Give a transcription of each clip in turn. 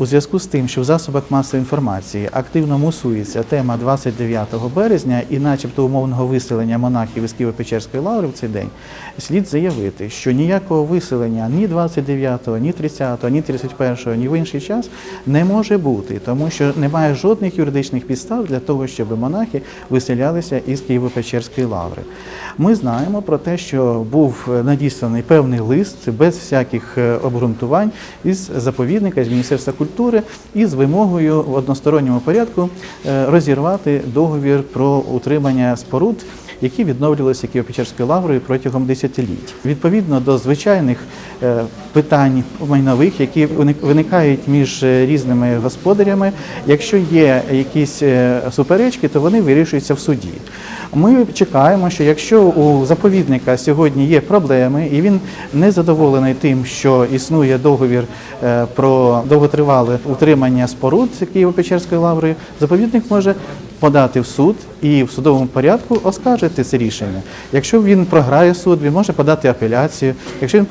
У зв'язку з тим, що в засобах масової інформації активно мусується тема 29 березня і, начебто, умовного виселення монахів із Києво-Печерської лаври в цей день, слід заявити, що ніякого виселення ні 29, ні 30, ні 31, ні в інший час не може бути, тому що немає жодних юридичних підстав для того, щоб монахи виселялися із Києво-Печерської лаври. Ми знаємо про те, що був надісланий певний лист без всяких е, обґрунтувань із заповідника з Міністерства культури і з вимогою в односторонньому порядку е, розірвати договір про утримання споруд. Які відновлювалися Києво-Печерською лаврою протягом десятиліть, відповідно до звичайних питань майнових, які виник- виникають між е, різними господарями. Якщо є якісь е, суперечки, то вони вирішуються в суді. Ми чекаємо, що якщо у заповідника сьогодні є проблеми, і він не задоволений тим, що існує договір е, про довготривале утримання споруд Києво-Печерської лаври, заповідник може подати в суд і в судовому порядку оскаржити це рішення. Якщо він програє суд, він може подати апеляцію. Якщо він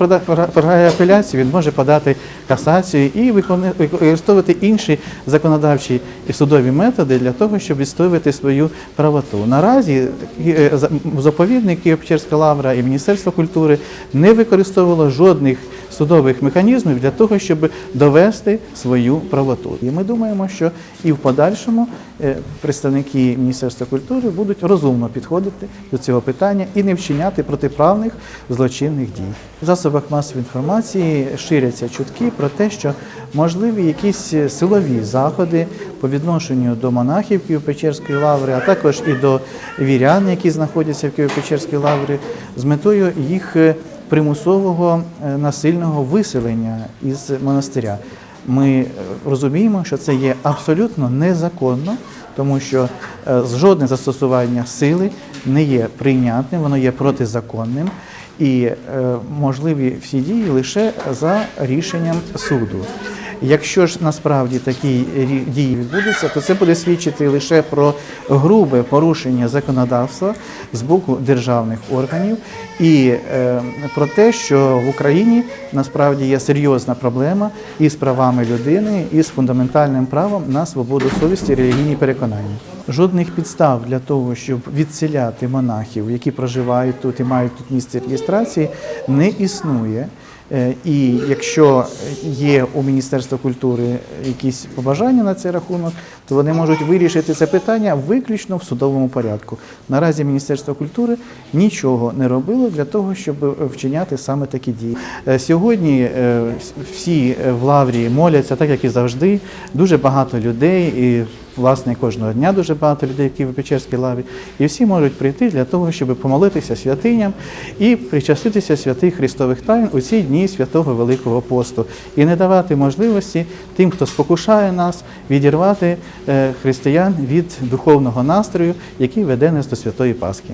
програє апеляцію, він може подати касацію і використовувати інші законодавчі і судові методи для того, щоб відстоювати свою правоту. Наразі е, заповідник Києво-Печерська лавра і Міністерство культури не використовувало жодних судових механізмів для того, щоб довести свою правоту. І ми думаємо, що і в подальшому е, представники Міністерства культури будуть розумно підходити до цього питання і не вчиняти протиправних злочинних дій. В засобах масової інформації ширяться чутки про те, що можливі якісь силові заходи по відношенню до монахів Києво-Печерської лаври, а також і до вірян, які знаходяться в Києво-Печерській лаврі, з метою їх е, примусового е, насильного виселення із монастиря. Ми е, розуміємо, що це є абсолютно незаконно, тому що е, жодне застосування сили не є прийнятним, воно є протизаконним і можливі всі дії лише за рішенням суду. Якщо ж насправді такі дії відбудуться, то це буде свідчити лише про грубе порушення законодавства з боку державних органів і е, про те, що в Україні насправді є серйозна проблема із правами людини, і з фундаментальним правом на свободу совісті релігійні переконання. Жодних підстав для того, щоб відселяти монахів, які проживають тут і мають тут місце реєстрації, не існує. Е, І якщо є у Міністерства культури якісь побажання на цей рахунок, то вони можуть вирішити це питання виключно в судовому порядку. Наразі Міністерство культури нічого не робило для того, щоб вчиняти саме такі дії. Е, Сьогодні е, всі в лаврі моляться, так як і завжди. Дуже багато людей і власне кожного дня дуже багато людей, які в Печерській лаві, і всі можуть прийти для того, щоб помолитися святиням і причаститися святих Христових тайн у ці дні святого Великого посту і не давати можливості тим, хто спокушає нас, відірвати е, християн від духовного настрою, який веде нас до святої Пасхи.